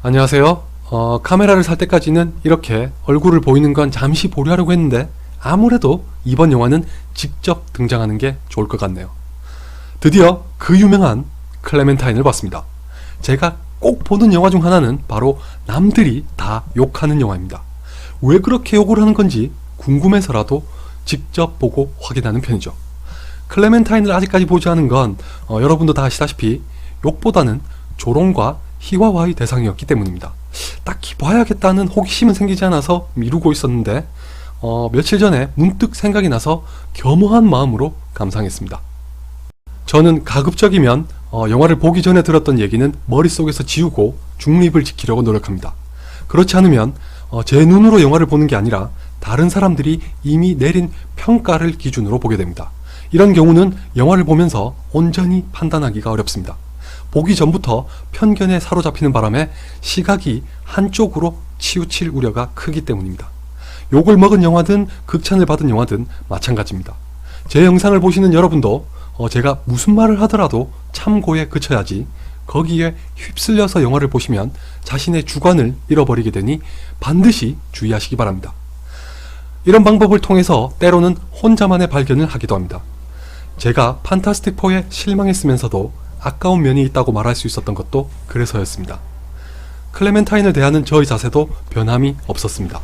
안녕하세요. 어, 카메라를 살 때까지는 이렇게 얼굴을 보이는 건 잠시 보려 하려고 했는데 아무래도 이번 영화는 직접 등장하는 게 좋을 것 같네요. 드디어 그 유명한 클레멘타인을 봤습니다. 제가 꼭 보는 영화 중 하나는 바로 남들이 다 욕하는 영화입니다. 왜 그렇게 욕을 하는 건지 궁금해서라도 직접 보고 확인하는 편이죠. 클레멘타인을 아직까지 보지 않은 건 어, 여러분도 다 아시다시피 욕보다는 조롱과 희화화의 대상이었기 때문입니다. 딱히 봐야겠다는 호기심은 생기지 않아서 미루고 있었는데 어, 며칠 전에 문득 생각이 나서 겸허한 마음으로 감상했습니다. 저는 가급적이면 어, 영화를 보기 전에 들었던 얘기는 머릿속에서 지우고 중립을 지키려고 노력합니다. 그렇지 않으면 어, 제 눈으로 영화를 보는 게 아니라 다른 사람들이 이미 내린 평가를 기준으로 보게 됩니다. 이런 경우는 영화를 보면서 온전히 판단하기가 어렵습니다. 보기 전부터 편견에 사로잡히는 바람에 시각이 한쪽으로 치우칠 우려가 크기 때문입니다. 욕을 먹은 영화든 극찬을 받은 영화든 마찬가지입니다. 제 영상을 보시는 여러분도 어, 제가 무슨 말을 하더라도 참고에 그쳐야지 거기에 휩쓸려서 영화를 보시면 자신의 주관을 잃어버리게 되니 반드시 주의하시기 바랍니다. 이런 방법을 통해서 때로는 혼자만의 발견을 하기도 합니다. 제가 판타스틱4에 실망했으면서도 아까운 면이 있다고 말할 수 있었던 것도 그래서였습니다. 클레멘타인을 대하는 저의 자세도 변함이 없었습니다.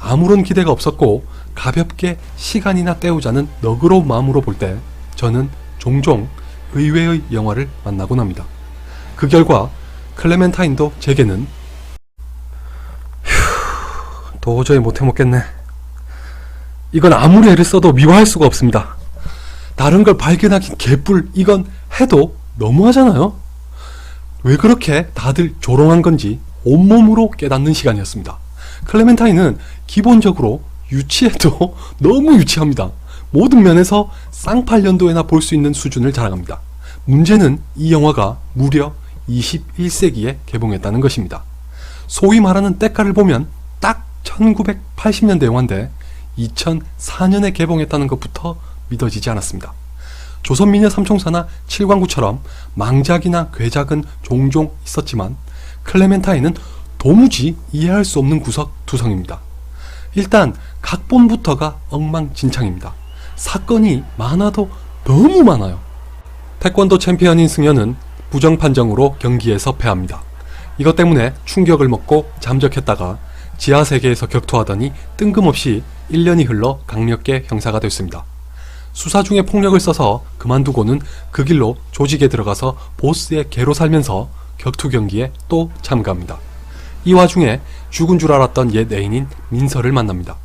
아무런 기대가 없었고 가볍게 시간이나 때우자는 너그러운 마음으로 볼 때 저는 종종 의외의 영화를 만나곤 합니다. 그 결과 클레멘타인도 제게는 휴, 도저히 못해 먹겠네. 이건 아무리 애를 써도 미화할 수가 없습니다. 다른 걸 발견하긴 개뿔 이건 해도 너무하잖아요. 왜 그렇게 다들 조롱한 건지 온몸으로 깨닫는 시간이었습니다. 클레멘타인은 기본적으로 유치해도 너무 유치합니다. 모든 면에서 쌍팔년도에나 볼 수 있는 수준을 자랑합니다. 문제는 이 영화가 무려 21세기에 개봉했다는 것입니다. 소위 말하는 때가를 보면 딱 1980년대 영화인데 2004년에 개봉했다는 것부터 믿어지지 않았습니다. 조선미녀 삼총사나 칠광구처럼 망작이나 괴작은 종종 있었지만 클레멘타인은 도무지 이해할 수 없는 구석투성입니다. 일단 각본부터가 엉망진창입니다. 사건이 많아도 너무 많아요. 태권도 챔피언인 승현은 부정 판정으로 경기에서 패합니다. 이것 때문에 충격을 먹고 잠적했다가 지하 세계에서 격투하더니 뜬금없이 1년이 흘러 강력계 형사가 됐습니다. 수사 중에 폭력을 써서 그만두고는 그 길로 조직에 들어가서 보스의 개로 살면서 격투 경기에 또 참가합니다. 이 와중에 죽은 줄 알았던 옛 애인인 민서를 만납니다.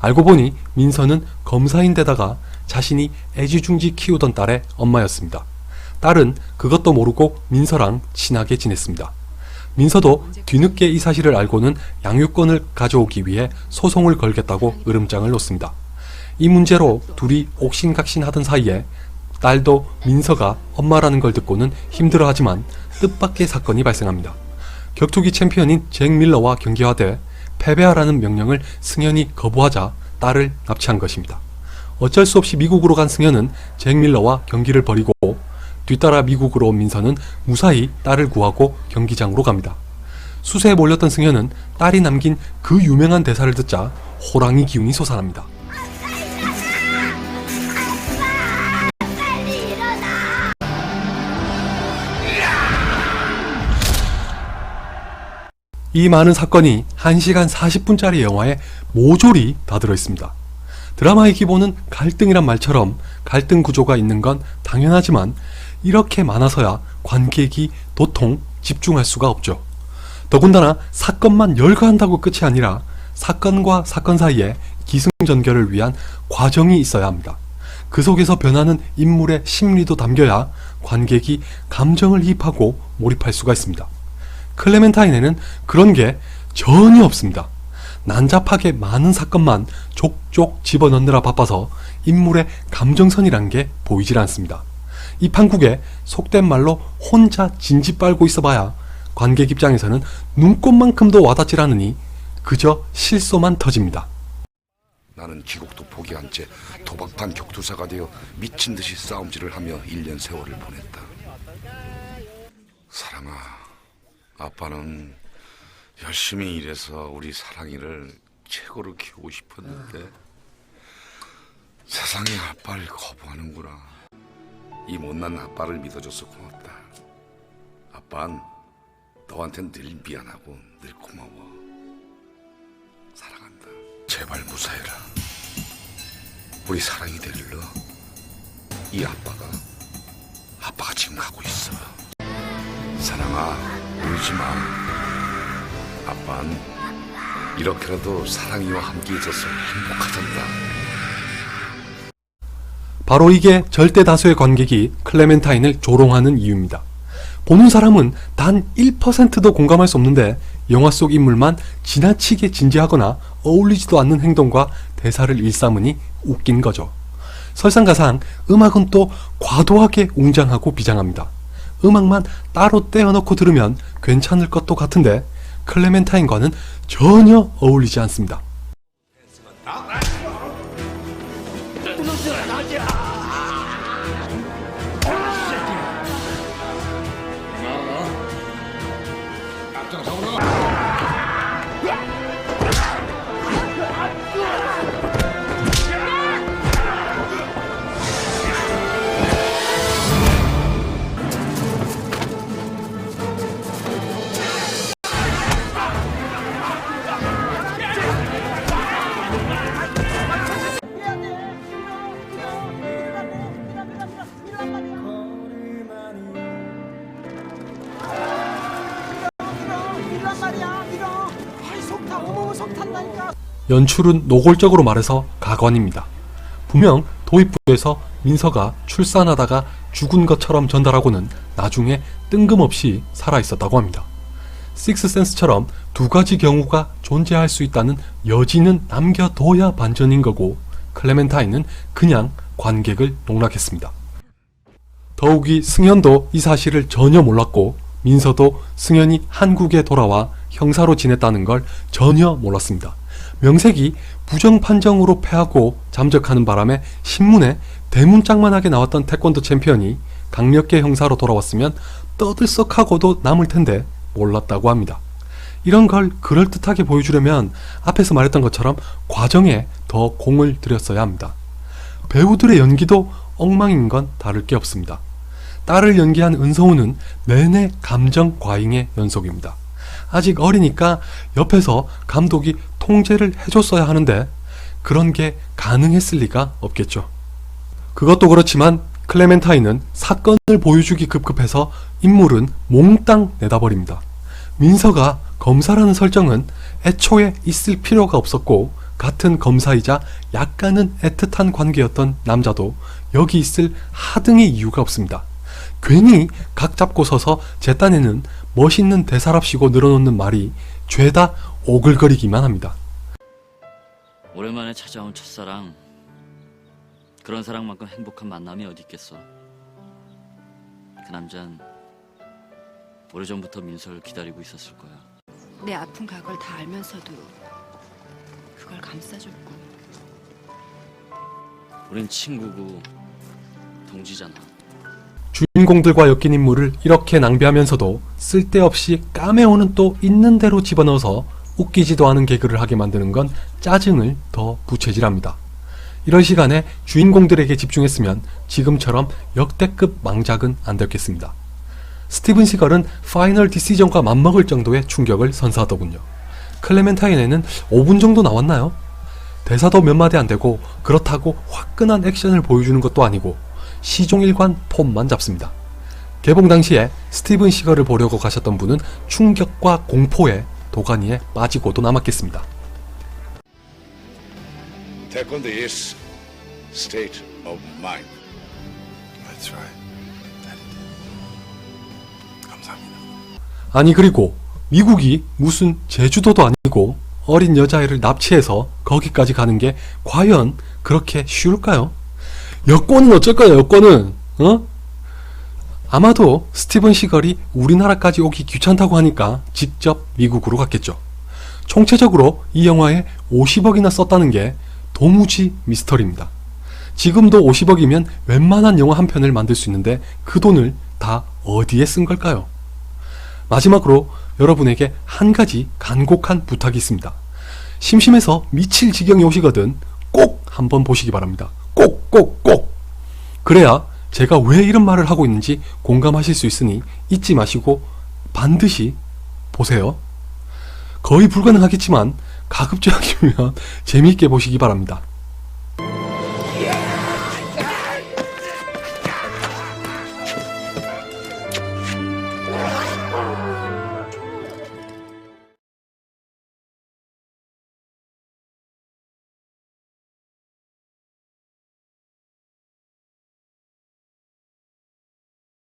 알고 보니 민서는 검사인데다가 자신이 애지중지 키우던 딸의 엄마였습니다. 딸은 그것도 모르고 민서랑 친하게 지냈습니다. 민서도 뒤늦게 이 사실을 알고는 양육권을 가져오기 위해 소송을 걸겠다고 으름장을 놓습니다. 이 문제로 둘이 옥신각신하던 사이에 딸도 민서가 엄마라는 걸 듣고는 힘들어하지만 뜻밖의 사건이 발생합니다. 격투기 챔피언인 잭 밀러와 경기하되 패배하라는 명령을 승현이 거부하자 딸을 납치한 것입니다. 어쩔 수 없이 미국으로 간 승현은 잭 밀러와 경기를 벌이고 뒤따라 미국으로 온 민서는 무사히 딸을 구하고 경기장으로 갑니다. 수세에 몰렸던 승현은 딸이 남긴 그 유명한 대사를 듣자 호랑이 기운이 솟아납니다. 이 많은 사건이 1시간 40분짜리 영화에 모조리 다 들어있습니다. 드라마의 기본은 갈등이란 말처럼 갈등 구조가 있는 건 당연하지만 이렇게 많아서야 관객이 도통 집중할 수가 없죠. 더군다나 사건만 열거한다고 끝이 아니라 사건과 사건 사이에 기승전결을 위한 과정이 있어야 합니다. 그 속에서 변하는 인물의 심리도 담겨야 관객이 감정을 이입하고 몰입할 수가 있습니다. 클레멘타인에는 그런 게 전혀 없습니다. 난잡하게 많은 사건만 족족 집어넣느라 바빠서 인물의 감정선이란 게 보이질 않습니다. 이 판국에 속된 말로 혼자 진지 빨고 있어봐야 관객 입장에서는 눈꽃만큼도 와닿질 않으니 그저 실소만 터집니다. 나는 기곡도 포기한 채 도박판 격투사가 되어 미친 듯이 싸움질을 하며 1년 세월을 보냈다. 사랑아, 아빠는 열심히 일해서 우리 사랑이를 최고로 키우고 싶었는데 세상이 아빠를 거부하는구나. 이 못난 아빠를 믿어줘서 고맙다. 아빠는 너한텐 늘 미안하고 늘 고마워. 사랑한다. 제발 무사해라. 우리 사랑이 데리러 이 아빠가 아빠가 지금 가고 있어. 사랑아 울지 마. 아빠는 이렇게라도 사랑이와 함께 있어서 행복하단다. 바로 이게 절대 다수의 관객이 클레멘타인을 조롱하는 이유입니다. 보는 사람은 단 1%도 공감할 수 없는데 영화 속 인물만 지나치게 진지하거나 어울리지도 않는 행동과 대사를 일삼으니 웃긴 거죠. 설상가상 음악은 또 과도하게 웅장하고 비장합니다. 음악만 따로 떼어놓고 들으면 괜찮을 것도 같은데 클레멘타인과는 전혀 어울리지 않습니다. 연출은 노골적으로 말해서 가관입니다. 분명 도입부에서 민서가 출산하다가 죽은 것처럼 전달하고는 나중에 뜬금없이 살아 있었다고 합니다. 식스센스처럼 두 가지 경우가 존재할 수 있다는 여지는 남겨둬야 반전인 거고 클레멘타인은 그냥 관객을 농락했습니다. 더욱이 승현도 이 사실을 전혀 몰랐고 민서도 승현이 한국에 돌아와 형사로 지냈다는 걸 전혀 몰랐습니다. 명색이 부정 판정으로 패하고 잠적하는 바람에 신문에 대문짝만하게 나왔던 태권도 챔피언이 강력계 형사로 돌아왔으면 떠들썩하고도 남을 텐데 몰랐다고 합니다. 이런 걸 그럴듯하게 보여주려면 앞에서 말했던 것처럼 과정에 더 공을 들였어야 합니다. 배우들의 연기도 엉망인 건 다를 게 없습니다. 딸을 연기한 은성우는 내내 감정 과잉의 연속입니다. 아직 어리니까 옆에서 감독이 통제를 해줬어야 하는데 그런 게 가능했을 리가 없겠죠. 그것도 그렇지만 클레멘타인은 사건을 보여주기 급급해서 인물은 몽땅 내다버립니다. 민서가 검사라는 설정은 애초에 있을 필요가 없었고 같은 검사이자 약간은 애틋한 관계였던 남자도 여기 있을 하등의 이유가 없습니다. 괜히 각 잡고 서서 제 딴에는 멋있는 대사랍시고 늘어놓는 말이 죄다 오글거리기만 합니다. 오랜만에 찾아온 첫사랑. 그런 사랑만큼 행복한 만남이 어디 있겠어? 그 남잔 오래전부터 민서를 기다리고 있었을 거야. 내 아픈 각을 다 알면서도 그걸 감싸줬고 우린 친구고 동지잖아 주인공들과 엮인 인물을 이렇게 낭비하면서도 쓸데없이 까메오는 또 있는 대로 집어넣어서 웃기지도 않은 개그를 하게 만드는 건 짜증을 더 부채질합니다. 이런 시간에 주인공들에게 집중했으면 지금처럼 역대급 망작은 안 됐겠습니다. 스티븐 시걸은 파이널 디시전과 맞먹을 정도의 충격을 선사하더군요. 클레멘타인에는 5분 정도 나왔나요? 대사도 몇 마디 안 되고 그렇다고 화끈한 액션을 보여주는 것도 아니고 시종일관 폼만 잡습니다. 개봉 당시에 스티븐 시걸을 보려고 가셨던 분은 충격과 공포에 도가니에 빠지고도 남았겠습니다. 태권도 is state of mind. That's right. 감사합니다. 아니 그리고 미국이 무슨 제주도도 아니고 어린 여자애를 납치해서 거기까지 가는 게 과연 그렇게 쉬울까요? 여권은 어쩔 거야 여권은 어? 아마도 스티븐 시걸이 우리나라까지 오기 귀찮다고 하니까 직접 미국으로 갔겠죠. 총체적으로 이 영화에 50억이나 썼다는 게 도무지 미스터리입니다. 지금도 50억이면 웬만한 영화 한 편을 만들 수 있는데 그 돈을 다 어디에 쓴 걸까요? 마지막으로 여러분에게 한 가지 간곡한 부탁이 있습니다. 심심해서 미칠 지경이 오시거든 꼭 한번 보시기 바랍니다. 꼭, 꼭, 꼭! 그래야 제가 왜 이런 말을 하고 있는지 공감하실 수 있으니 잊지 마시고 반드시 보세요. 거의 불가능하겠지만 가급적이면 재미있게 보시기 바랍니다.